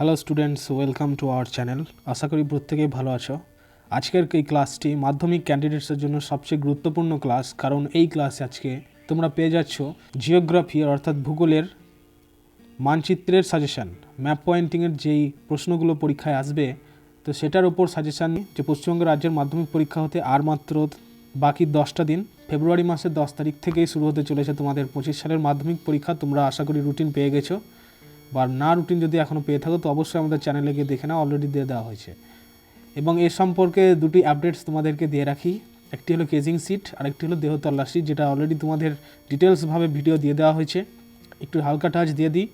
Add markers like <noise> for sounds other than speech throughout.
Hello students welcome to our channel আশা করি প্রত্যেকেই ভালো আছো। আজকের এই ক্লাসটি মাধ্যমিক ক্যান্ডিডেটসের জন্য সবচেয়ে গুরুত্বপূর্ণ ক্লাস কারণ এই ক্লাসে আজকে তোমরা পেয়ে যাচ্ছ জিওগ্রাফি অর্থাৎ ভূগোলের মানচিত্রের সাজেশান ম্যাপ পয়েন্টিংয়ের যেই প্রশ্নগুলো পরীক্ষায় আসবে, তো সেটার ওপর সাজেশান যে পশ্চিমবঙ্গ রাজ্যের মাধ্যমিক পরীক্ষা হতে আর মাত্র বাকি দশটা দিন, ফেব্রুয়ারি মাসের দশ তারিখ থেকেই শুরু হতে চলেছে তোমাদের পঁচিশ সালের মাধ্যমিক পরীক্ষা। তোমরা আশা করি রুটিন পেয়ে গেছো। বা না রুটিন যদি এখনও পেয়ে থাকো, তো অবশ্যই আমাদের চ্যানেলে গিয়ে দেখে নাও অলরেডি দিয়ে দেওয়া হয়েছে। এবং এর সম্পর্কে দুটি আপডেটস তোমাদেরকে দিয়ে রাখি। একটি হলো কেজিং সিট আর একটি হলো দেহ তল্লাশি, যেটা অলরেডি তোমাদের ডিটেলসভাবে ভিডিও দিয়ে দেওয়া হয়েছে। একটু হালকা টাচ দিয়ে দিই,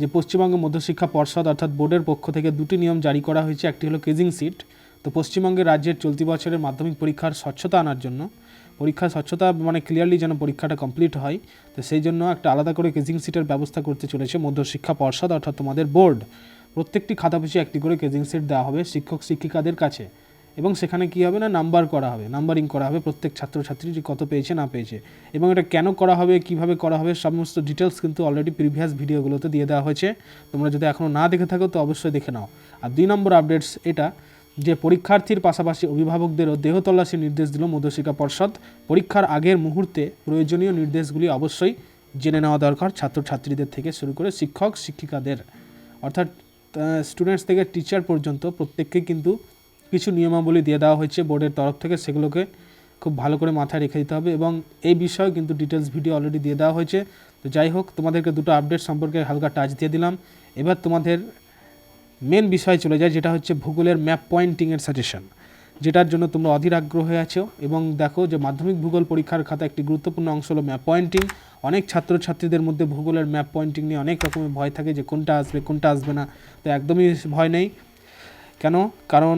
যে পশ্চিমবঙ্গ মধ্যশিক্ষা পর্ষদ অর্থাৎ বোর্ডের পক্ষ থেকে দুটি নিয়ম জারি করা হয়েছে। একটি হলো কেজিং সিট তো পশ্চিমবঙ্গের রাজ্যের চলতি বছরের মাধ্যমিক পরীক্ষার স্বচ্ছতা আনার জন্য। পরীক্ষার স্বচ্ছতা মানে ক্লিয়ারলি যেন পরীক্ষাটা কমপ্লিট হয়, তো সেই জন্য একটা আলাদা করে কেজিং সিটের ব্যবস্থা করতে চলেছে মধ্যশিক্ষা পর্ষদ অর্থাৎ তোমাদের বোর্ড প্রত্যেকটি খাতা একটি করে কেজিং সিট দেওয়া হবে শিক্ষক, শিক্ষিকাদের কাছে। এবং সেখানে কী হবে না নাম্বার করা হবে নাম্বারিং করা হবে প্রত্যেক ছাত্রছাত্রী কত পেয়েছে, না পেয়েছে। এবং এটা কেন করা হবে, কীভাবে করা হবে, সমস্ত ডিটেলস কিন্তু অলরেডি প্রিভিয়াস ভিডিওগুলোতে দিয়ে দেওয়া হয়েছে। তোমরা যদি এখনও না দেখে থাকো, তো অবশ্যই দেখে নাও। আর দুই নম্বর আপডেটস এটা যে পরীক্ষার্থীর পাশাপাশি অভিভাবকদেরও দেহ তল্লাশি নির্দেশ দিল মধ্যশিক্ষা পর্ষদ। পরীক্ষার আগের মুহূর্তে প্রয়োজনীয় নির্দেশগুলি অবশ্যই জেনে নেওয়া দরকার ছাত্রছাত্রীদের থেকে শুরু করে শিক্ষক, শিক্ষিকাদের। অর্থাৎ স্টুডেন্টস থেকে টিচার পর্যন্ত প্রত্যেককে কিন্তু কিছু নিয়মাবলী দিয়ে দেওয়া হয়েছে বোর্ডের তরফ থেকে। সেগুলোকে খুব ভালো করে মাথায় রেখে দিতে হবে এবং এই বিষয়ে কিন্তু ডিটেলস ভিডিও অলরেডি দিয়ে দেওয়া হয়েছে। তো যাই হোক, তোমাদেরকে দুটো আপডেট সম্পর্কে হালকা টাচ দিয়ে দিলাম। এবার তোমাদের মেন বিষয় চলে যায়, যেটা হচ্ছে ভূগোলের ম্যাপ পয়েন্টিংয়ের সাজেশন, যেটার জন্য তোমরা অধীর আগ্রহ হয়ে আছো। এবং দেখো যে মাধ্যমিক ভূগোল পরীক্ষার খাতা একটি গুরুত্বপূর্ণ অংশ হলো ম্যাপ পয়েন্টিং। অনেক ছাত্রছাত্রীদের মধ্যে ভূগোলের ম্যাপ পয়েন্টিং নিয়ে অনেক রকমের ভয় থাকে যে কোনটা আসবে কোনটা আসবে না। তো একদমই ভয় নেই। কেন? কারণ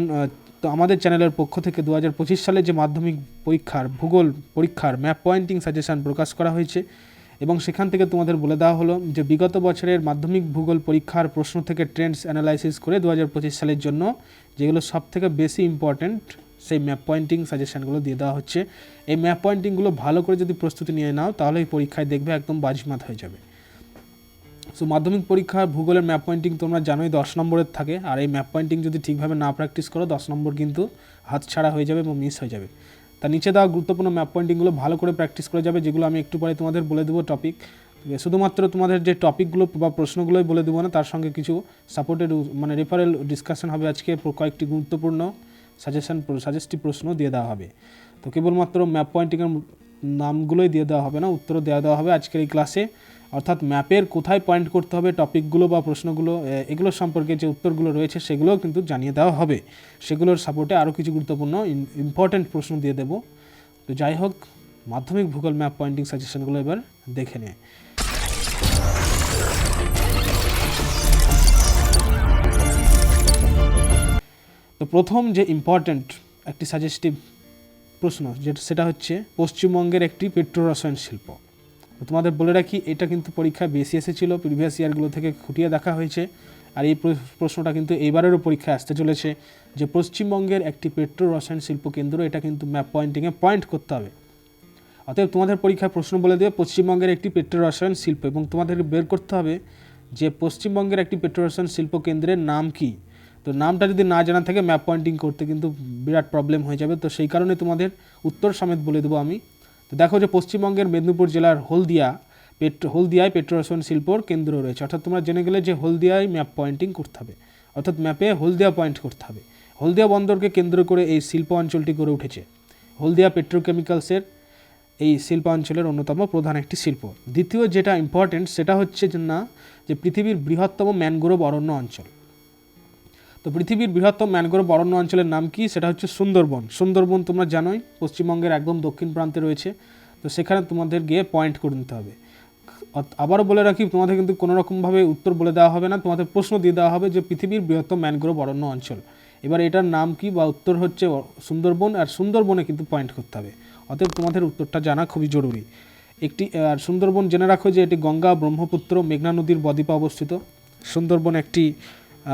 তো আমাদের চ্যানেলের পক্ষ থেকে দু হাজার পঁচিশ সালে যে মাধ্যমিক পরীক্ষার, ভূগোল পরীক্ষার ম্যাপ পয়েন্টিং সাজেশান প্রকাশ করা হয়েছে এবং সেখান থেকে তোমাদের বলে দেওয়া হলো যে বিগত বছরের মাধ্যমিক ভূগোল পরীক্ষার প্রশ্ন থেকে ট্রেন্ডস অ্যানালাইসিস করে দু হাজার পঁচিশ সালের জন্য যেগুলো সব থেকে বেশি ইম্পর্ট্যান্ট সেই ম্যাপ পয়েন্টিং সাজেশনগুলো দিয়ে দেওয়া হচ্ছে। এই ম্যাপ পয়েন্টিংগুলো ভালো করে যদি প্রস্তুতি নিয়ে নাও, তাহলে এই পরীক্ষায় দেখবে একদম বাজিমাত হয়ে যাবে। সো মাধ্যমিক পরীক্ষার ভূগোলের ম্যাপ পয়েন্টিং তোমরা জানোই দশ নম্বরের থাকে, আর এই ম্যাপ পয়েন্টিং যদি ঠিকভাবে না প্র্যাকটিস করো, দশ নম্বর কিন্তু হাতছাড়া হয়ে যাবে এবং মিস হয়ে যাবে। তার নিচে দেওয়া গুরুত্বপূর্ণ ম্যাপ পয়েন্টিংগুলো ভালো করে প্র্যাকটিস করে যাবে, যেগুলো আমি একটু পরে তোমাদের বলে দেবো টপিক শুধুমাত্র তোমাদের যে টপিকগুলো বা প্রশ্নগুলোই বলে দেবো না, তার সঙ্গে কিছু সাপোর্টেড মানে রেফারেল ডিসকাশন হবে আজকে কয়েকটি গুরুত্বপূর্ণ সাজেশন সাজেস্টিভ প্রশ্ন দিয়ে দেওয়া হবে। তো কেবলমাত্র ম্যাপ পয়েন্টিংয়ের নামগুলোই দিয়ে দেওয়া হবে না, উত্তরও দেওয়া দেওয়া হবে আজকের এই ক্লাসে অর্থাৎ ম্যাপের কোথায় পয়েন্ট করতে হবে, টপিকগুলো বা প্রশ্নগুলো এগুলো সম্পর্কে যে উত্তরগুলো রয়েছে সেগুলোও কিন্তু জানিয়ে দেওয়া হবে। সেগুলোর সাপোর্টে আরও কিছু গুরুত্বপূর্ণ ইম্পর্ট্যান্ট প্রশ্ন দিয়ে দেবো। তো যাই হোক, মাধ্যমিক ভূগোল ম্যাপ পয়েন্টিং সাজেশনগুলো এবার দেখে নেয় তো প্রথম যে ইম্পর্ট্যান্ট একটি সাজেস্টিভ প্রশ্ন, যেটা, সেটা হচ্ছে পশ্চিমবঙ্গের একটি পেট্রো রসায়ন শিল্প। তোমাদের বলে রাখি, এটা কিন্তু পরীক্ষায় বেশি এসেছিল প্রিভিয়াস ইয়ারগুলো থেকে খুঁটিয়ে দেখা হয়েছে। আর এই প্রশ্নটা কিন্তু এইবারেরও পরীক্ষায় আসতে চলেছে যে পশ্চিমবঙ্গের একটি পেট্রো রসায়ন শিল্প কেন্দ্র, এটা কিন্তু ম্যাপ পয়েন্টিংয়ে পয়েন্ট করতে হবে। অতএব তোমাদের পরীক্ষায় প্রশ্ন বলে দেবে, পশ্চিমবঙ্গের একটি পেট্রো রসায়ন শিল্প এবং তোমাদের বের করতে হবে যে পশ্চিমবঙ্গের একটি পেট্রো রসায়ন শিল্প কেন্দ্রের নাম কি। তো নামটা যদি না জানা থাকে ম্যাপ পয়েন্টিং করতে কিন্তু বিরাট প্রবলেম হয়ে যাবে। তো সেই কারণে তোমাদের উত্তর সমেত বলে দেবো আমি। তো দেখো যে পশ্চিমবঙ্গের মেদিনীপুর জেলার হলদিয়া পেট্রো হলদিয়ায় পেট্রো রসায়ন শিল্পর কেন্দ্র রয়েছে। অর্থাৎ তোমরা জেনে গেলে যে হলদিয়ায় ম্যাপ পয়েন্টিং করতে হবে। অর্থাৎ ম্যাপে হলদিয়া পয়েন্ট করতে হবে। হলদিয়া বন্দরকে কেন্দ্র করে এই শিল্প অঞ্চলটি গড়ে উঠেছে। হলদিয়া পেট্রোকেমিক্যালসের এই শিল্পাঞ্চলের অন্যতম প্রধান একটি শিল্প। দ্বিতীয় যেটা ইম্পর্টেন্ট সেটা হচ্ছে না, যে পৃথিবীর বৃহত্তম ম্যানগ্রোভ অরণ্য অঞ্চল। তো পৃথিবীর বৃহত্তম ম্যানগ্রোভ অরণ্য অঞ্চলের নাম কি? সেটা হচ্ছে সুন্দরবন। সুন্দরবন তোমরা জানোই, পশ্চিমবঙ্গের একদম দক্ষিণ প্রান্তে রয়েছে। তো সেখানে তোমাদের গিয়ে পয়েন্ট করে নিতে হবে। আবারও বলে রাখি, তোমাদের কিন্তু কোনো রকমভাবে উত্তর বলে দেওয়া হবে না। তোমাদের প্রশ্ন দিয়ে দেওয়া হবে যে পৃথিবীর বৃহত্তম ম্যানগ্রোভ অরণ্য অঞ্চল। এবার এটার নাম কি বা উত্তর হচ্ছে সুন্দরবন, আর সুন্দরবনে কিন্তু পয়েন্ট করতে হবে। অতএব তোমাদের উত্তরটা জানা খুবই জরুরি। একটি, আর সুন্দরবন জেনে রাখো যে এটি গঙ্গা, ব্রহ্মপুত্র, মেঘনা নদীর বদ্বীপে অবস্থিত। সুন্দরবন একটি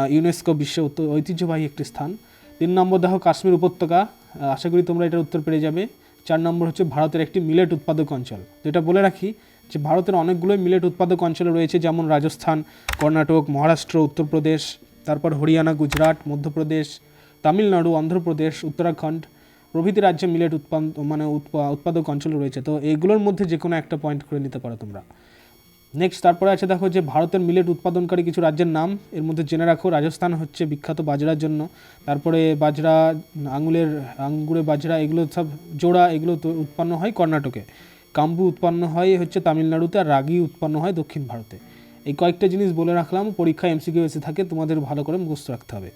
ইউনেস্কো বিশ্ব ঐত- ঐতিহ্যবাহী একটি স্থান। তিন নম্বর দেখো কাশ্মীর উপত্যকা। আশা করি তোমরা এটার উত্তর পেরে যাবে। চার নম্বর হচ্ছে ভারতের একটি মিলেট উৎপাদক অঞ্চল। যেটা বলে রাখি যে ভারতের অনেকগুলোই মিলেট উৎপাদক অঞ্চল রয়েছে, যেমন রাজস্থান, কর্ণাটক, মহারাষ্ট্র, উত্তরপ্রদেশ, তারপর হরিয়ানা, গুজরাট, মধ্যপ্রদেশ, তামিলনাড়ু, অন্ধ্রপ্রদেশ, উত্তরাখণ্ড প্রভৃতি রাজ্যে মিলেট উৎপাদন মানে উৎপা- উৎপাদক অঞ্চল রয়েছে। তো এগুলোর মধ্যে যে কোনো একটা পয়েন্ট করে নিতে পারো তোমরা। নেক্সট তারপরে আছে দেখো যে ভারতের মিলেট উৎপাদনকারী কিছু রাজ্যের নাম। এর মধ্যে জেনে রাখো, রাজস্থান হচ্ছে বিখ্যাত বাজরার জন্য। তারপরে বাজরা, আঙুলের আঙ্গুরে বাজরা, এগুলো সব জোড়া, এগুলো উৎপন্ন হয় কর্ণাটকে। কাম্বু উৎপন্ন হয় হচ্ছে তামিলনাড়ুতে আর রাগি উৎপন্ন হয় দক্ষিণ ভারতে। এই কয়েকটা জিনিস বলে রাখলাম, পরীক্ষায় এমসিকিউ এসে থাকে, তোমাদের ভালো করে মুখস্থ রাখতে হবে।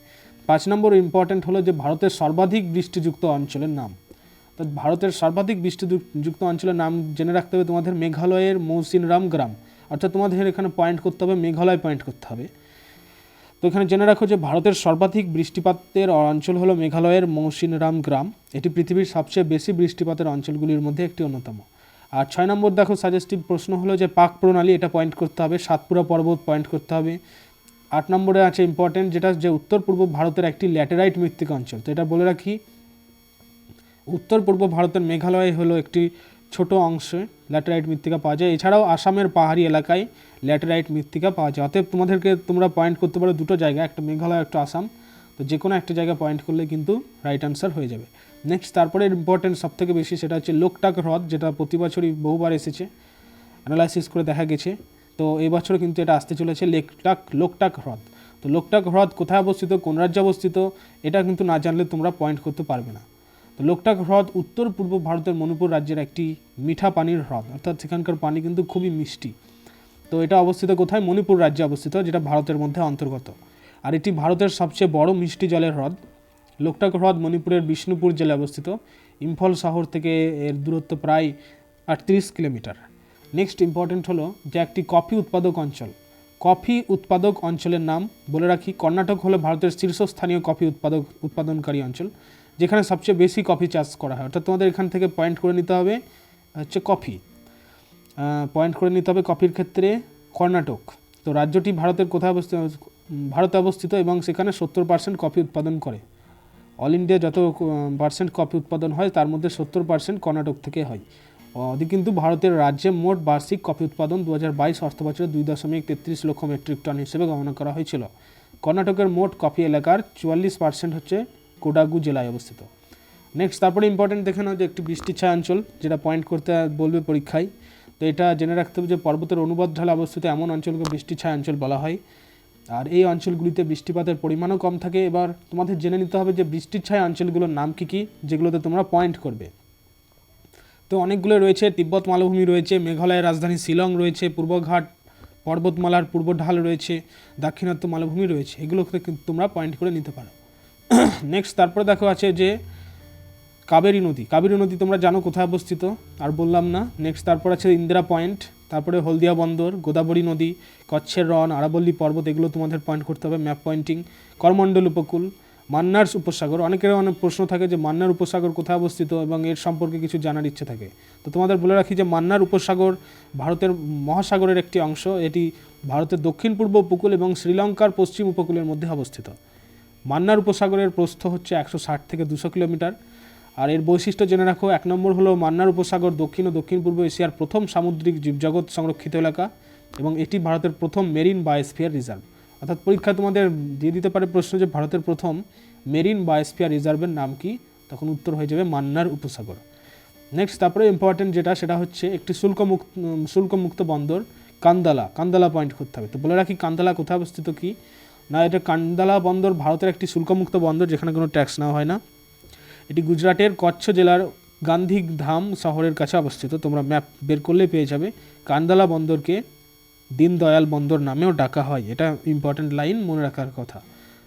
পাঁচ নম্বর ইম্পর্টেন্ট হলো যে ভারতের সর্বাধিক বৃষ্টিযুক্ত অঞ্চলের নাম। তো ভারতের সর্বাধিক বৃষ্টিযুক্ত অঞ্চলের নাম জেনে রাখতে হবে তোমাদের মেঘালয়ের মৌসিনরাম গ্রাম। অর্থাৎ তোমাদের এখানে পয়েন্ট করতে হবে, মেঘালয় পয়েন্ট করতে হবে। তো এখানে জেনে রাখো যে ভারতের সর্বাধিক বৃষ্টিপাতের অঞ্চল হলো মেঘালয়ের মৌসিনরাম গ্রাম। এটি পৃথিবীর সবচেয়ে বেশি বৃষ্টিপাতের অঞ্চলগুলির মধ্যে একটি অন্যতম। আর ছয় নম্বর দেখো সাজেস্টিভ প্রশ্ন হলো যে পাক প্রণালী এটা পয়েন্ট করতে হবে, সাতপুরা পর্বত পয়েন্ট করতে হবে। আট নম্বরে আছে ইম্পর্টেন্ট যেটা যে উত্তর পূর্ব ভারতের একটি ল্যাটেরাইট মৃত্তিকা অঞ্চল। তো এটা বলে রাখি, উত্তর পূর্ব ভারতের মেঘালয় হলো একটি ছোট অংশে ল্যাটেরাইট মৃত্তিকা পাওয়া যায়। এছাড়াও আসামের পাহাড়ি এলাকায় ল্যাটেরাইট মৃত্তিকা পাওয়া যায়। অতএব তোমাদেরকে তোমরা পয়েন্ট করতে পারো দুটো জায়গা একটা মেঘালয়, একটা আসাম। তো যে কোনো একটা জায়গায় পয়েন্ট করলে কিন্তু রাইট আনসার হয়ে যাবে। নেক্সট তারপরে ইম্পর্টেন্ট সব থেকে বেশি সেটা হচ্ছে লোকটাক হ্রদ, যেটা প্রতি বছরই বহুবার এসেছে। অ্যানালাইসিস করে দেখা গেছে। তো এই বছর কিন্তু এটা আসতে চলেছে লেকটাক, লোকটাক হ্রদ। তো লোকটাক হ্রদ কোথায় অবস্থিত, কোন রাজ্যে অবস্থিত, এটা কিন্তু না জানলে তোমরা পয়েন্ট করতে পারবে না। তো লোকটাক হ্রদ উত্তর পূর্ব ভারতের মণিপুর রাজ্যের একটি মিঠা পানির হ্রদ। অর্থাৎ সেখানকার পানি কিন্তু খুবই মিষ্টি। তো এটা অবস্থিত কোথায়? মণিপুর রাজ্যে অবস্থিত, যেটা ভারতের মধ্যে অন্তর্গত। আর এটি ভারতের সবচেয়ে বড় মিষ্টি জলের হ্রদ। লোকটাক হ্রদ মণিপুরের বিষ্ণুপুর জেলায় অবস্থিত। ইম্ফল শহর থেকে এর দূরত্ব প্রায় আটত্রিশ কিলোমিটার। নেক্সট ইম্পর্টেন্ট হলো যে একটি কফি উৎপাদক অঞ্চল। কফি উৎপাদক অঞ্চলের নাম বলে রাখি, কর্ণাটক হলো ভারতের শীর্ষস্থানীয় কফি উৎপাদক, উৎপাদনকারী অঞ্চল। যেখানে সবচেয়ে বেশি কফি চাষ করা হয়। অর্থাৎ তোমাদের এখান থেকে পয়েন্ট করে নিতে হবে, হচ্ছে কফি পয়েন্ট করে নিতে হবে কফির ক্ষেত্রে কর্ণাটক। তো রাজ্যটি ভারতের কোথায় অবস্থিত ভারতে অবস্থিত এবং সেখানে সত্তর পার্সেন্ট কফি উৎপাদন করে। অল ইন্ডিয়া যত পার্সেন্ট কফি উৎপাদন হয়, তার মধ্যে সত্তর পার্সেন্ট কর্ণাটক থেকে হয়। কিন্তু ভারতের রাজ্যে মোট বার্ষিক কফি উৎপাদন দু হাজার বাইশ অর্থ বছরে দুই দশমিক তেত্রিশ লক্ষ মেট্রিক টন হিসেবে গণনা করা হয়েছিল। কর্ণাটকের মোট কফি এলাকার চুয়াল্লিশ পার্সেন্ট হচ্ছে কোডাগু জেলায় অবস্থিত। নেক্সট তারপরে ইম্পর্টেন্ট দেখে নাও যে একটি বৃষ্টির ছায়া অঞ্চল, যেটা পয়েন্ট করতে বলবে পরীক্ষায়। তো এটা জেনে রাখতে হবে যে পর্বতের অনুবাদ ঢালে অবস্থিত এমন অঞ্চলকে বৃষ্টির ছায়া অঞ্চল বলা হয়। আর এই অঞ্চলগুলিতে বৃষ্টিপাতের পরিমাণও কম থাকে। এবার তোমাদের জেনে নিতে হবে যে বৃষ্টির ছায়া অঞ্চলগুলোর নাম কী কী, যেগুলোতে তোমরা পয়েন্ট করবে। তো অনেকগুলো রয়েছে। তিব্বত মালভূমি রয়েছে, মেঘালয়ের রাজধানী শিলং রয়েছে, পূর্বঘাট পর্বতমালার পূর্ব ঢাল রয়েছে, দাক্ষিণাত্য মালভূমি রয়েছে। এগুলোকে তোমরা পয়েন্ট করে নিতে পারো। <clears throat> নেক্সট তারপরে দেখো আছে যে কাবেরী নদী। কাবেরী নদী তোমরা জানো কোথায় অবস্থিত? আর বললাম না। নেক্সট তারপর আছে ইন্দিরা পয়েন্ট। তারপরে হলদিয়া বন্দর, গোদাবরী নদী, কচ্ছের রন, আরাবল্লী পর্বত, এগুলো তোমাদের পয়েন্ট করতে হবে ম্যাপ পয়েন্টিং করমণ্ডল উপকূল মান্নার্স উপসাগর। অনেকের অনেক প্রশ্ন থাকে যে মান্নার উপসাগর কোথায় অবস্থিত এবং এর সম্পর্কে কিছু জানার ইচ্ছে থাকে। তো তোমাদের বলে রাখি যে মান্নার উপসাগর ভারতের মহাসাগরের একটি অংশ। এটি ভারতের দক্ষিণ পূর্ব উপকূল এবং শ্রীলঙ্কার পশ্চিম উপকূলের মধ্যে অবস্থিত। মান্নার উপসাগরের প্রস্থ হচ্ছে একশো ষাট থেকে দুশো কিলোমিটার। আর এর বৈশিষ্ট্য জেনে রাখো, এক নম্বর হলো মান্নার উপসাগর দক্ষিণ ও দক্ষিণ পূর্ব এশিয়ার প্রথম সামুদ্রিক জীবজগৎ সংরক্ষিত এলাকা এবং এটি ভারতের প্রথম মেরিন বায়োস্ফিয়ার রিজার্ভ। অর্থাৎ পরীক্ষা তোমাদের দিয়ে দিতে পারে প্রশ্ন যে ভারতের প্রথম মেরিন বায়োস্ফিয়ার রিজার্ভের নাম কি? তখন উত্তর হয়ে যাবে মান্নার উপসাগর। নেক্সট তারপরে ইম্পর্টেন্ট যেটা, সেটা হচ্ছে একটি শুল্কমুক্ত শুল্কমুক্ত বন্দর, কান্দালা। কান্দালা পয়েন্ট করতে হবে। তো বলে রাখি, কান্দালা কোথায় অবস্থিত কি? না, এটা কান্দালা বন্দর ভারতের একটি শুল্কমুক্ত বন্দর যেখানে কোনো ট্যাক্স নেওয়া হয় না। এটি গুজরাটের কচ্ছ জেলার গান্ধীধাম শহরের কাছে অবস্থিত। তোমরা ম্যাপ বের করলে পেয়ে যাবে। কান্দালা বন্দরকে দীনদয়াল বন্দর নামেও ডাকা হয়। এটা ইম্পর্ট্যান্ট লাইন মনে রাখার কথা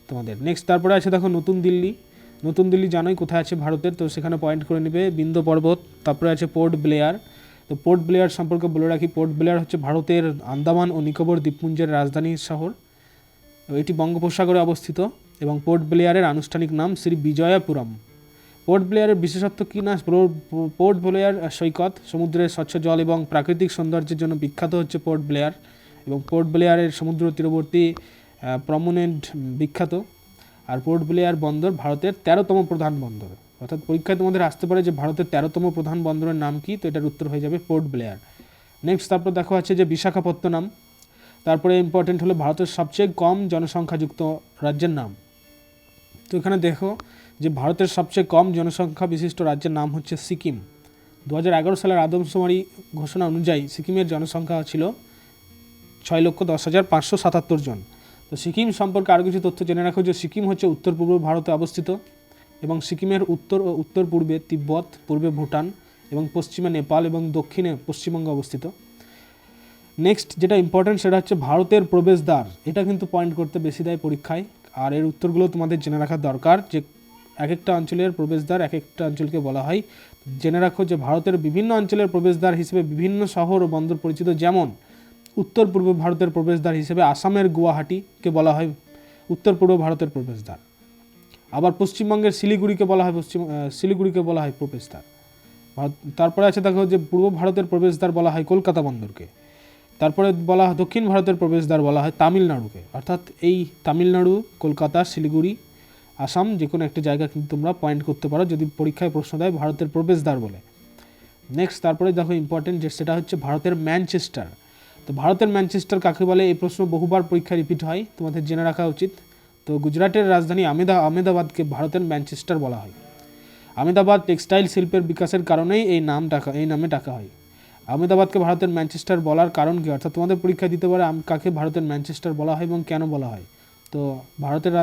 তোমাদের। নেক্সট তারপরে আছে দেখো নতুন দিল্লি। নতুন দিল্লি জানোই কোথায় আছে ভারতের, তো সেখানে পয়েন্ট করে নেবে বিন্দ পর্বত, তারপরে আছে পোর্ট ব্লেয়ার তো পোর্ট ব্লেয়ার সম্পর্কে বলে রাখি পোর্ট ব্লেয়ার হচ্ছে ভারতের আন্দামান ও নিকোবর দ্বীপপুঞ্জের রাজধানী শহর। এটি বঙ্গোপসাগরে অবস্থিত এবং পোর্ট ব্লেয়ারের আনুষ্ঠানিক নাম শ্রী বিজয়াপুরম। পোর্ট ব্লেয়ারের বিশেষত্ব কী না? পোর্ট ব্লেয়ার সৈকত, সমুদ্রের স্বচ্ছ জল এবং প্রাকৃতিক সৌন্দর্যের জন্য বিখ্যাত হচ্ছে পোর্ট ব্লেয়ার এবং পোর্ট ব্লেয়ারের সমুদ্র তীরবর্তী প্রমোনেন্ট বিখ্যাত। আর পোর্ট ব্লেয়ার বন্দর ভারতের তেরোতম প্রধান বন্দর। অর্থাৎ পরীক্ষায় তোমাদের আসতে পারে যে ভারতের তেরোতম প্রধান বন্দরের নাম কি, তো এটার উত্তর হয়ে যাবে পোর্ট ব্লেয়ার। নেক্সট তারপর দেখো আছে যে বিশাখাপত্তনম। তারপরে ইম্পর্টেন্ট হলো ভারতের সবচেয়ে কম জনসংখ্যাযুক্ত রাজ্যের নাম। তো এখানে দেখো যে ভারতের সবচেয়ে কম জনসংখ্যা বিশিষ্ট রাজ্যের নাম হচ্ছে সিকিম। দু হাজার এগারো সালের আদমশুমারি ঘোষণা অনুযায়ী সিকিমের জনসংখ্যা ছিল ছয় লক্ষ দশ হাজার পাঁচশো সাতাত্তর জন। তো সিকিম সম্পর্কে আরও কিছু তথ্য জেনে রাখো যে সিকিম হচ্ছে উত্তর পূর্ব ভারতে অবস্থিত এবং সিকিমের উত্তর ও উত্তর পূর্বে তিব্বত, পূর্বে ভুটান এবং পশ্চিমে নেপাল এবং দক্ষিণে পশ্চিমবঙ্গ অবস্থিত। নেক্সট যেটা ইম্পর্টেন্ট সেটা হচ্ছে ভারতের প্রবেশদ্বার। এটা কিন্তু পয়েন্ট করতে বেশি দেয় পরীক্ষায়। আর এর উত্তরগুলো তোমাদের জেনে রাখা দরকার যে এক একটা অঞ্চলের প্রবেশদ্বার এক একটা অঞ্চলকে বলা হয়। জেনে রাখো যে ভারতের বিভিন্ন অঞ্চলের প্রবেশদ্বার হিসেবে বিভিন্ন শহর ও বন্দর পরিচিত। যেমন, উত্তর পূর্ব ভারতের প্রবেশদ্বার হিসেবে আসামের গুয়াহাটিকে বলা হয় উত্তর পূর্ব ভারতের প্রবেশদ্বার। আবার পশ্চিমবঙ্গের শিলিগুড়িকে বলা হয় পশ্চিম শিলিগুড়িকে বলা হয় প্রবেশদ্বার। তারপরে আছে দেখো যে পূর্ব ভারতের প্রবেশদ্বার বলা হয় কলকাতা বন্দরকে। তারপরে বলা হয়, দক্ষিণ ভারতের প্রবেশদ্বার বলা হয় তামিলনাড়ুকে। অর্থাৎ এই তামিলনাড়ু, কলকাতা, শিলিগুড়ি, আসাম যে কোনো একটা জায়গা কিন্তু তোমরা পয়েন্ট করতে পারো যদি পরীক্ষায় প্রশ্ন দেয় ভারতের প্রবেশদ্বার বলে। নেক্সট তারপরে দেখো ইম্পর্টেন্ট যে সেটা হচ্ছে ভারতের ম্যানচেস্টার তো ভারতের ম্যানচেস্টার কাকে বলে? এই প্রশ্ন বহুবার পরীক্ষায় রিপিট হয়, তোমাদের জেনে রাখা উচিত। তো গুজরাটের রাজধানী আমেদা, আমেদাবাদকে ভারতের ম্যানচেস্টার বলা হয়। আমেদাবাদ টেক্সটাইল শিল্পের বিকাশের কারণেই এই নাম ডাকা, এই নামে ডাকা হয়। আমেদাবাদকে ভারতের ম্যানচেস্টার বলার কারণ কি? অর্থাৎ তোমাদের পরীক্ষা দিতে পারে কাকে ভারতের ম্যানচেস্টার বলা হয় এবং কেন বলা হয়। তো ভারতের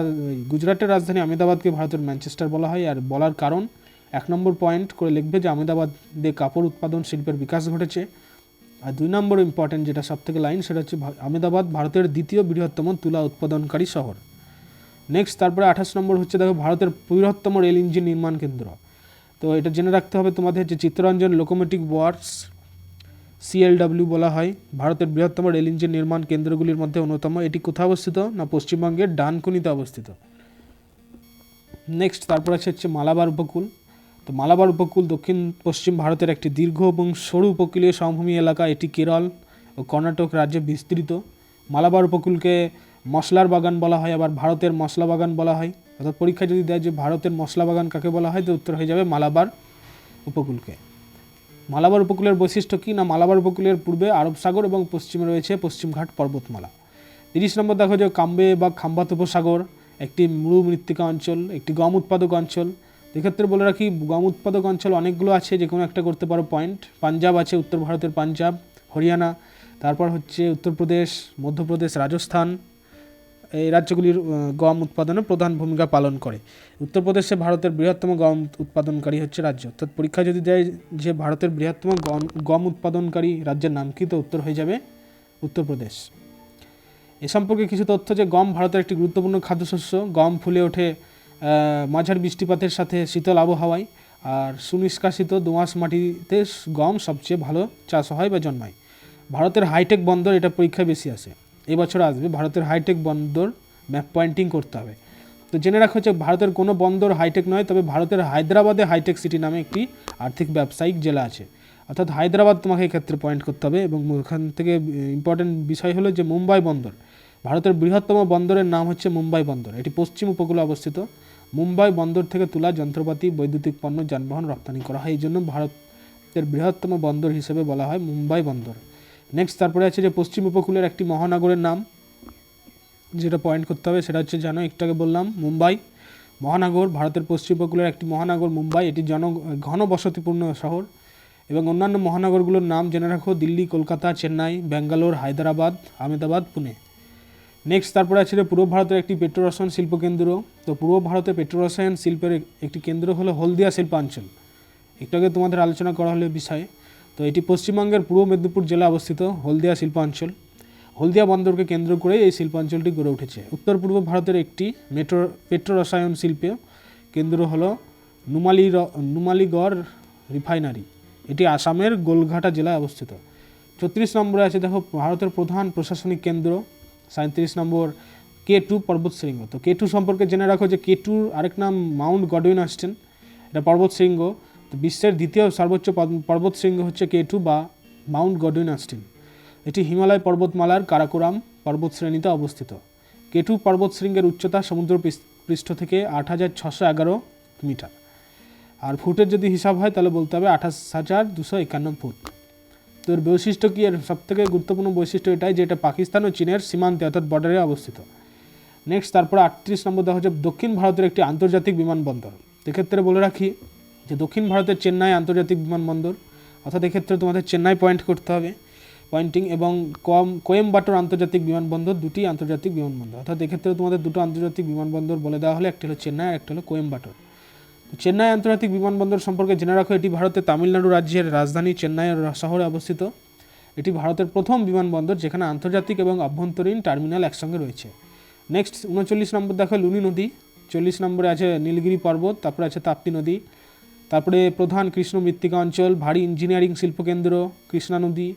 গুজরাটের রাজধানী আমেদাবাদকে ভারতের ম্যানচেস্টার বলা হয়। আর বলার কারণ, এক নম্বর পয়েন্ট করে লিখবে যে আমেদাবাদে কাপড় উৎপাদন শিল্পের বিকাশ ঘটেছে। আর দুই নম্বর ইম্পর্টেন্ট যেটা সব থেকে লাইন সেটা হচ্ছে আমেদাবাদ ভারতের দ্বিতীয় বৃহত্তম তুলা উৎপাদনকারী শহর। নেক্সট তারপরে আঠাশ নম্বর হচ্ছে দেখো ভারতের বৃহত্তম রেল ইঞ্জিন নির্মাণ কেন্দ্র। তো এটা জেনে রাখতে হবে তোমাদের যে চিত্তরঞ্জন লোকোমেটিক ওয়ার্কস সিএলডব্লিউ বলা হয়। ভারতের বৃহত্তম রেল ইঞ্জিন নির্মাণ কেন্দ্রগুলির মধ্যে অন্যতম। এটি কোথায় অবস্থিত? না পশ্চিমবঙ্গের ডানকুনিতে অবস্থিত। নেক্সট তারপর আছে হচ্ছে মালাবার উপকূল। তো মালাবার উপকূল দক্ষিণ পশ্চিম ভারতের একটি দীর্ঘ এবং সরু উপকূলীয় সমভূমি এলাকা। এটি কেরল ও কর্ণাটক রাজ্যে বিস্তৃত। মালাবার উপকূলকে মশলার বাগান বলা হয়। আবার ভারতের মশলা বাগান বলা হয়। অর্থাৎ পরীক্ষা যদি দেয় যে ভারতের মশলা বাগান কাকে বলা হয়, তো উত্তর হয়ে যাবে মালাবার উপকূলকে। মালাবার উপকূলের বৈশিষ্ট্য কী? না, মালাবার উপকূলের পূর্বে আরব সাগর এবং পশ্চিমে রয়েছে পশ্চিমঘাট পর্বতমালা। তিরিশ নম্বর দেখো যে কাম্বে বা খাম্বাত উপসাগর, একটি মৃু মৃত্তিকা অঞ্চল, একটি গম উৎপাদক অঞ্চল। এক্ষেত্রে বলে রাখি, গম উৎপাদক অঞ্চল অনেকগুলো আছে, যে কোনো একটা করতে পারো পয়েন্ট পাঞ্জাব আছে, উত্তর ভারতের পাঞ্জাব, হরিয়ানা, তারপর হচ্ছে উত্তরপ্রদেশ, মধ্যপ্রদেশ, রাজস্থান। এই রাজ্যগুলির গম উৎপাদনে প্রধান ভূমিকা পালন করে। উত্তরপ্রদেশে ভারতের বৃহত্তম গম উৎপাদনকারী হচ্ছে রাজ্য। অর্থাৎ পরীক্ষা যদি দেয় যে ভারতের বৃহত্তম গম গম উৎপাদনকারী রাজ্যের নাম কি তো উত্তর হয়ে যাবে উত্তরপ্রদেশ। এ সম্পর্কে কিছু তথ্য যে গম ভারতের একটি গুরুত্বপূর্ণ খাদ্যশস্য। গম ফুলে ওঠে মাঝার বৃষ্টিপাতের সাথে শীতল আবহাওয়ায়। আর সুনিষ্কাশিত দোঁয়াশ মাটিতে গম সবচেয়ে ভালো চাষ হয় বা জন্মায়। ভারতের হাইটেক বন্দর এটা পরীক্ষায় বেশি আসে। এবছর আসবে। ভারতের হাইটেক বন্দর ম্যাপ পয়েন্টিং করতে হবে। তো জেনে রাখা হচ্ছে ভারতের কোনো বন্দর হাইটেক নয়, তবে ভারতের হায়দ্রাবাদে হাইটেক সিটি নামে একটি আর্থিক ব্যবসায়িক জেলা আছে। অর্থাৎ হায়দ্রাবাদ তোমাকে এক্ষেত্রে পয়েন্ট করতে হবে এবং ওখান থেকে ইম্পর্টেন্ট বিষয় হলো যে মুম্বাই বন্দর। ভারতের বৃহত্তম বন্দরের নাম হচ্ছে মুম্বাই বন্দর। এটি পশ্চিম উপকূলে অবস্থিত। মুম্বাই বন্দর থেকে তোলা, যন্ত্রপাতি, বৈদ্যুতিক পণ্য, যানবাহন রপ্তানি করা হয়। এই জন্য ভারতের বৃহত্তম বন্দর হিসেবে বলা হয় মুম্বাই বন্দর। নেক্সট তারপরে আছে যে পশ্চিম উপকূলের একটি মহানগরের নাম, যেটা পয়েন্ট করতে হবে, সেটা হচ্ছে জানো একটাকে বললাম, মুম্বাই। মহানগর, ভারতের পশ্চিম উপকূলের একটি মহানগর মুম্বাই, এটি জন, ঘন বসতিপূর্ণ শহর এবং অন্যান্য মহানগরগুলোর নাম জেনে রাখো, দিল্লি, কলকাতা, চেন্নাই, ব্যাঙ্গালোর, হায়দ্রাবাদ, আহমেদাবাদ, পুনে। নেক্সট তারপরে আছে যে পূর্ব ভারতের একটি পেট্রো রসায়ন শিল্পকেন্দ্র তো পূর্ব ভারতের পেট্রো রসায়ন শিল্পের একটি কেন্দ্র হলো হলদিয়া শিল্পাঞ্চল। আগে তোমাদের আলোচনা করা হলো বিষয়ে। তো এটি পশ্চিমবঙ্গের পূর্ব মেদিনীপুর জেলা অবস্থিত হলদিয়া শিল্পাঞ্চল। হলদিয়া বন্দরকে কেন্দ্র করে এই শিল্পাঞ্চলটি গড়ে উঠেছে। উত্তর পূর্ব ভারতের একটি মেট্রো, পেট্রো রসায়ন শিল্পে কেন্দ্র হলো নুমালি নুমালিগড় রিফাইনারি। এটি আসামের গোলঘাটা জেলায় অবস্থিত। চৌত্রিশ নম্বরে আছে দেখো, ভারতের প্রধান প্রশাসনিক কেন্দ্র। সাঁত্রিশ নম্বর কে টু পর্বত শৃঙ্গ। তো কে টু সম্পর্কে জেনে রাখো যে কে টুর আরেক নাম মাউন্ট গডউইন আসছেন। এটা পর্বত শৃঙ্গ। বিশ্বের দ্বিতীয় সর্বোচ্চ পর্বত শৃঙ্গ হচ্ছে কে টু বা মাউন্ট গডউইন আসটিন। এটি হিমালয় পর্বতমালার কারাকোরাম পর্বত শ্রেণীতে অবস্থিত। কেটু পর্বত শৃঙ্গের উচ্চতা সমুদ্র পৃষ্ঠ- পৃষ্ঠ থেকে আট হাজার ছশো এগারো মিটার। আর ফুটের যদি হিসাব হয় তাহলে বলতে হবে আঠাশ হাজার দুশো একান্ন ফুট। তো এর বৈশিষ্ট্য কী এর সবথেকে গুরুত্বপূর্ণ বৈশিষ্ট্য এটাই যে এটা পাকিস্তান ও চীনের সীমান্তে অর্থাৎ বর্ডারে অবস্থিত। নেক্সট তারপর আটত্রিশ নম্বর দেখা হচ্ছে দক্ষিণ ভারতের একটি আন্তর্জাতিক বিমানবন্দর। এক্ষেত্রে বলে রাখি যে দক্ষিণ ভারতের চেন্নাই আন্তর্জাতিক বিমানবন্দর, অর্থাৎ এক্ষেত্রে তোমাদের চেন্নাই পয়েন্ট করতে হবে পয়েন্টিং এবং কম কোয়েম্বাটোর আন্তর্জাতিক বিমানবন্দর দুটি আন্তর্জাতিক বিমানবন্দর, অর্থাৎ এক্ষেত্রে তোমাদের দুটো আন্তর্জাতিক বিমানবন্দর বলে দেওয়া হলো একটি হলো চেন্নাই আর একটা হলো কোয়েম্বাটোর। চেন্নাই আন্তর্জাতিক বিমানবন্দর সম্পর্কে জেনে রাখো, এটি ভারতের তামিলনাড়ু রাজ্যের রাজধানী চেন্নাই শহরে অবস্থিত। এটি ভারতের প্রথম বিমানবন্দর যেখানে আন্তর্জাতিক এবং অভ্যন্তরীণ টার্মিনাল একসঙ্গে রয়েছে। নেক্সট উনচল্লিশ নম্বর দেখো লুনি নদী, চল্লিশ নম্বরে আছে নীলগিরি পর্বত, তারপরে আছে তাপ্তি নদী তারপরে প্রধান কৃষ্ণ মৃত্তিকা অঞ্চল, ভারী ইঞ্জিনিয়ারিং শিল্পকেন্দ্র কৃষ্ণা নদী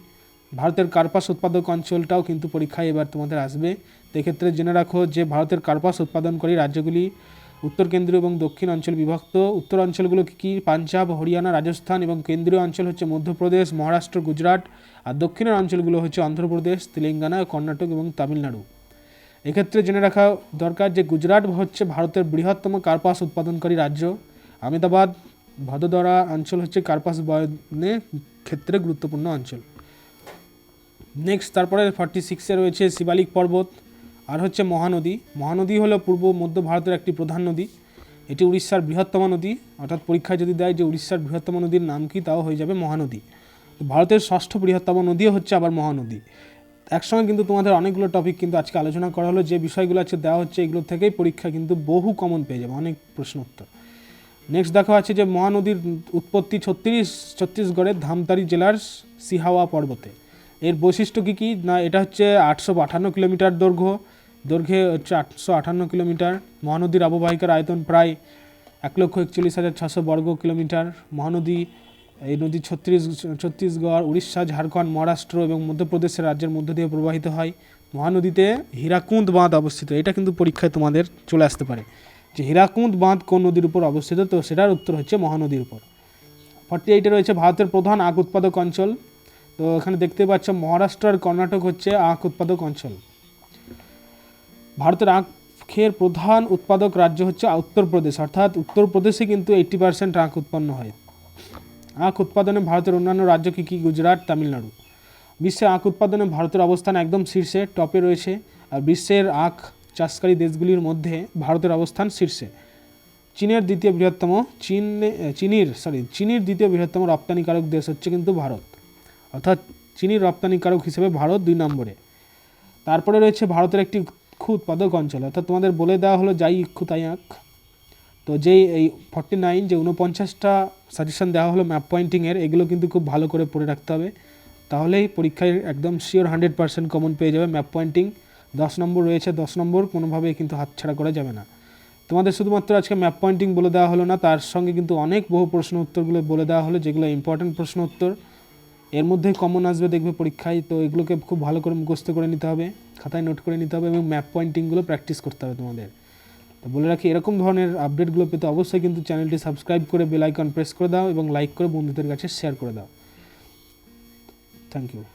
ভারতের কার্পাস উৎপাদক অঞ্চলটাও কিন্তু পরীক্ষায় এবার তোমাদের আসবে। তো এক্ষেত্রে জেনে রাখো যে ভারতের কার্পাস উৎপাদনকারী রাজ্যগুলি উত্তর কেন্দ্রীয় এবং দক্ষিণ অঞ্চল বিভক্ত। উত্তর অঞ্চলগুলো কী কী? পাঞ্জাব, হরিয়ানা, রাজস্থান এবং কেন্দ্রীয় অঞ্চল হচ্ছে মধ্যপ্রদেশ, মহারাষ্ট্র, গুজরাট আর দক্ষিণের অঞ্চলগুলো হচ্ছে অন্ধ্রপ্রদেশ, তেলেঙ্গানা, কর্ণাটক এবং তামিলনাড়ু। এক্ষেত্রে জেনে রাখা দরকার যে গুজরাট হচ্ছে ভারতের বৃহত্তম কার্পাস উৎপাদনকারী রাজ্য। আহমেদাবাদ ভদোদরা অঞ্চল হচ্ছে কার্পাস বয়নের ক্ষেত্রে গুরুত্বপূর্ণ অঞ্চল। নেক্সট তারপরে ফর্টি সিক্সে রয়েছে শিবালিক পর্বত, আর হচ্ছে মহানদী। মহানদী হলো পূর্ব মধ্য ভারতের একটি প্রধান নদী। এটি উড়িষ্যার বৃহত্তম নদী। অর্থাৎ পরীক্ষায় যদি দেয় যে উড়িষ্যার বৃহত্তম নদীর নাম কি, তাও হয়ে যাবে মহানদী। ভারতের ষষ্ঠ বৃহত্তম নদীও হচ্ছে আবার মহানদী। একসঙ্গে কিন্তু তোমাদের অনেকগুলো টপিক কিন্তু আজকে আলোচনা করা হলো। যে বিষয়গুলো আছে দেওয়া হচ্ছে, এগুলো থেকেই পরীক্ষা কিন্তু বহু কমন পেয়ে যাবে, অনেক প্রশ্ন উত্তর নেক্সট দেখা আছে যে মহানদীর উৎপত্তি ছত্রিশ, ছত্তিশগড়ের ধামতারি জেলার সিহাওয়া পর্বতে। এর বৈশিষ্ট্য কী কী? না, এটা হচ্ছে আটশো আটান্ন কিলোমিটার দৈর্ঘ্য। দৈর্ঘ্যে হচ্ছে আটশো আটান্ন কিলোমিটার। মহানদীর অববাহিকার আয়তন প্রায় এক লক্ষ একচল্লিশ হাজার ছশো বর্গ কিলোমিটার। মহানদী, এই নদী ছত্রিশ, ছত্তিশগড়, উড়িষ্যা, ঝাড়খণ্ড, মহারাষ্ট্র এবং মধ্যপ্রদেশের রাজ্যের মধ্য দিয়ে প্রবাহিত হয়। মহানদীতে হীরাকুঁদ বাঁধ অবস্থিত। এটা কিন্তু পরীক্ষায় তোমাদের চলে আসতে পারে। যে হীরাকুঁদ বাঁধ কোন নদীর উপর অবস্থিত, তো সেটার উত্তর হচ্ছে মহানদীর উপর। ফর্টি এইটে রয়েছে ভারতের প্রধান আখ উৎপাদক অঞ্চল। তো এখানে দেখতে পাচ্ছ মহারাষ্ট্র আর কর্ণাটক হচ্ছে আখ উৎপাদক অঞ্চল। ভারতের আখের প্রধান উৎপাদক রাজ্য হচ্ছে উত্তরপ্রদেশ। অর্থাৎ উত্তরপ্রদেশে কিন্তু এইট্টি পার্সেন্ট আখ উৎপন্ন হয়। আখ উৎপাদনে ভারতের অন্যান্য রাজ্য কী কী? গুজরাট, তামিলনাড়ু। বিশ্বে আখ উৎপাদনে ভারতের অবস্থান একদম শীর্ষে, টপে রয়েছে। আর বিশ্বের আখ চাষকারী দেশগুলির মধ্যে ভারতের অবস্থান শীর্ষে। চীনের দ্বিতীয় বৃহত্তম, চীন চিনির সরি চিনির দ্বিতীয় বৃহত্তম রপ্তানিকারক দেশ হচ্ছে কিন্তু ভারত। অর্থাৎ চিনির রপ্তানিকারক হিসেবে ভারত দুই নম্বরে। তারপরে রয়েছে ভারতের একটি ইক্ষু উৎপাদক অঞ্চল। অর্থাৎ তোমাদের বলে দেওয়া হলো যাই ইক্ষু তাই আঁক। তো যেই, এই ফর্টি নাইন যে উনপঞ্চাশটা সাজেশন দেওয়া হলো ম্যাপ পয়েন্টিংয়ের এগুলো কিন্তু খুব ভালো করে পড়ে রাখতে হবে। তাহলেই পরীক্ষায় একদম শিওর হান্ড্রেড পার্সেন্ট কমন পেয়ে যাবে ম্যাপ পয়েন্টিং দশ নম্বর রয়েছে, দশ নম্বর কোনোভাবেই কিন্তু হাতছাড়া করা যাবে না। তোমাদের শুধুমাত্র আজকে ম্যাপ পয়েন্টিং বলে দেওয়া হলো না, তার সঙ্গে কিন্তু অনেক বহু প্রশ্ন উত্তরগুলো বলে দেওয়া হলো, যেগুলো ইম্পর্ট্যান্ট প্রশ্ন উত্তর। এর মধ্যে কমন আসবে দেখবে পরীক্ষায়, তো এগুলোকে খুব ভালো করে মুখস্থ করে নিতে হবে, খাতায় নোট করে নিতে হবে এবং ম্যাপ পয়েন্টিংগুলো প্র্যাকটিস করতে হবে তোমাদের। তো বলে রাখি, এরকম ধরনের আপডেটগুলো পেতে অবশ্যই কিন্তু চ্যানেলটি সাবস্ক্রাইব করে বেল আইকন প্রেস করে দাও এবং লাইক করে বন্ধুদের কাছে শেয়ার করে দাও। Thank you